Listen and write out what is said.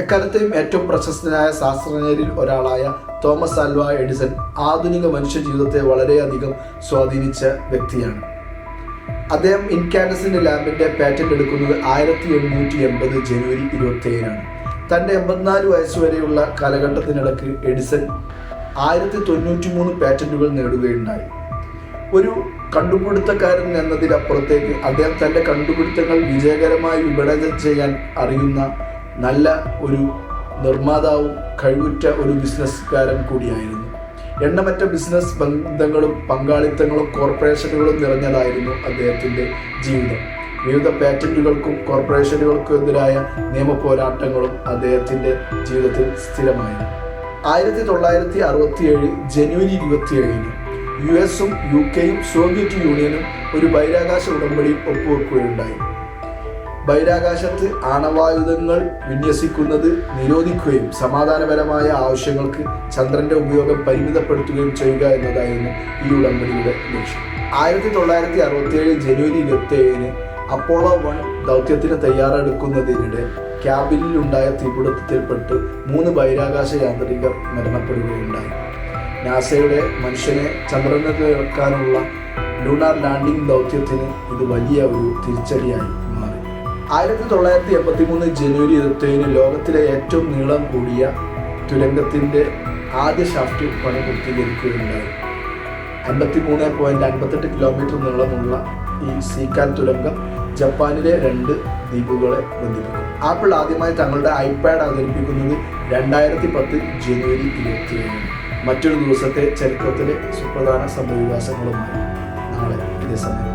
എക്കാലത്തെയും ഏറ്റവും പ്രശസ്തനായ ശാസ്ത്രജ്ഞരിൽ ഒരാളായ തോമസ് ആൽവ എഡിസൺ ആധുനിക മനുഷ്യ ജീവിതത്തെ വളരെയധികം സ്വാധീനിച്ച വ്യക്തിയാണ്. അദ്ദേഹം ഇൻകാൻഡസിന്റെ ലാബിന്റെ പാറ്റന്റ് എടുക്കുന്നത് ആയിരത്തി എണ്ണൂറ്റി എൺപത് ജനുവരി ഇരുപത്തി ഏഴിനാണ് തന്റെ എൺപത്തിനാല് വയസ്സുവരെയുള്ള കാലഘട്ടത്തിനിടക്ക് എഡിസൺ ആയിരത്തി തൊണ്ണൂറ്റി മൂന്ന് പാറ്റന്റുകൾ നേടുകയുണ്ടായി. ഒരു കണ്ടുപിടുത്തക്കാരൻ എന്നതിനപ്പുറത്തേക്ക് അദ്ദേഹം തന്റെ കണ്ടുപിടുത്തങ്ങൾ വിജയകരമായി വിപണനം ചെയ്യാൻ അറിയുന്ന നല്ല ഒരു നിർമ്മാതാവും കഴിവുറ്റ ഒരു ബിസിനസ്സുകാരൻ കൂടിയായിരുന്നു. എണ്ണമറ്റ ബിസിനസ് ബന്ധങ്ങളും പങ്കാളിത്തങ്ങളും കോർപ്പറേഷനുകളും നിറഞ്ഞതായിരുന്നു അദ്ദേഹത്തിന്റെ ജീവിതം. വിവിധ പാറ്റന്റുകൾക്കും കോർപ്പറേഷനുകൾക്കും എതിരായ നിയമ പോരാട്ടങ്ങളും അദ്ദേഹത്തിന്റെ ജീവിതത്തിൽ സ്ഥിരമായിരുന്നു. ആയിരത്തി തൊള്ളായിരത്തി അറുപത്തി ഏഴ് ജനുവരി ഇരുപത്തി ഏഴിന് യു എസും യു കെയും സോവിയറ്റ് യൂണിയനും ഒരു ബഹിരാകാശ ഉടമ്പടി ഒപ്പുവെക്കുകയുണ്ടായി. ബഹിരാകാശത്ത് ആണവായുധങ്ങൾ വിന്യസിക്കുന്നത് നിരോധിക്കുകയും സമാധാനപരമായ ആവശ്യങ്ങൾക്ക് ചന്ദ്രന്റെ ഉപയോഗം പരിമിതപ്പെടുത്തുകയും ചെയ്യുക എന്നതായിരുന്നു ഈ ഉടമ്പടിയുടെ ലക്ഷ്യം. ആയിരത്തി തൊള്ളായിരത്തി അറുപത്തി ഏഴ് ജനുവരി ഇരുപത്തി ഏഴിന് അപ്പോളോ വൺ ദൗത്യത്തിന് തയ്യാറെടുക്കുന്നതിനിടെ ക്യാബിനിലുണ്ടായ തീപിടുത്തത്തിൽപ്പെട്ട് മൂന്ന് ബഹിരാകാശ യാത്രികർ മരണപ്പെടുകയുണ്ടായി. നാസയുടെ മനുഷ്യനെ ചന്ദ്രനിൽ ഇറക്കാനുള്ള ലൂണാർ ലാൻഡിംഗ് ദൗത്യത്തിന് ഇത് വലിയ ഒരു തിരിച്ചടിയായി. ആയിരത്തി തൊള്ളായിരത്തി എൺപത്തി മൂന്ന് ജനുവരി ഇരുപത്തേഴിന് ലോകത്തിലെ ഏറ്റവും നീളം കൂടിയ തുരങ്കത്തിന്റെ ആദ്യ ഷാഫ്റ്റ് പണി പൂർത്തീകരിക്കുകയുണ്ടായി. അൻപത്തി മൂന്ന് പോയിന്റ് അൻപത്തെട്ട് കിലോമീറ്റർ നീളമുള്ള ഈ സീക്കാൻ തുരങ്കം ജപ്പാനിലെ രണ്ട് ദ്വീപുകളെ ബന്ധിപ്പിക്കും ആപ്പിൾ ആദ്യമായി തങ്ങളുടെ ഐപാഡ് അവതരിപ്പിക്കുന്നത് രണ്ടായിരത്തി പത്ത് ജനുവരി ഇരുപത്തിയേഴിന് മറ്റൊരു ദിവസത്തെ ചരിത്രത്തിലെ സുപ്രധാന സംഭവവികാസങ്ങളുമായി നാളെ ഇതേ സമയം